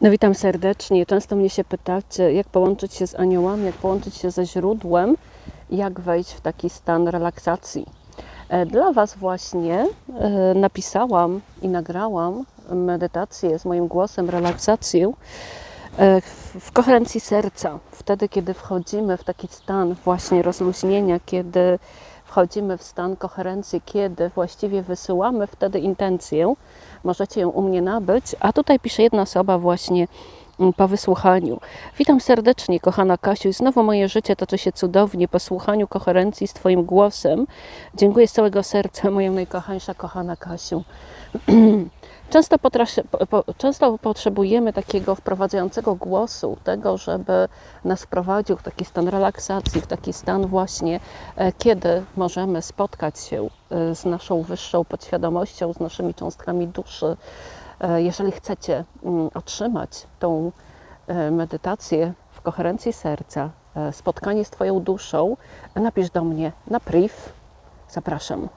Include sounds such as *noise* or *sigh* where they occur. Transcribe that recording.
No witam serdecznie. Często mnie się pytacie, jak połączyć się z aniołami, jak połączyć się ze źródłem, jak wejść w taki stan relaksacji. E, Dla Was właśnie e, napisałam i nagrałam medytację z moim głosem, relaksację e, w- koherencji serca. Wtedy, kiedy wchodzimy w taki stan właśnie rozluźnienia, kiedy wchodzimy w stan koherencji, kiedy właściwie wysyłamy wtedy intencję, możecie ją u mnie nabyć, a tutaj pisze jedna osoba właśnie po wysłuchaniu. Witam serdecznie, kochana Kasiu, i znowu moje życie toczy się cudownie po słuchaniu koherencji z Twoim głosem. Dziękuję z całego serca, moja najkochańsza, kochana Kasiu. *clears throat* Często, po, często potrzebujemy takiego wprowadzającego głosu, tego, żeby nas wprowadził w taki stan relaksacji, w taki stan właśnie, e, kiedy możemy spotkać się e, z naszą wyższą podświadomością, z naszymi cząstkami duszy. E, Jeżeli chcecie mm, otrzymać tą e, medytację w koherencji serca, e, spotkanie z Twoją duszą, napisz do mnie na priv. Zapraszam.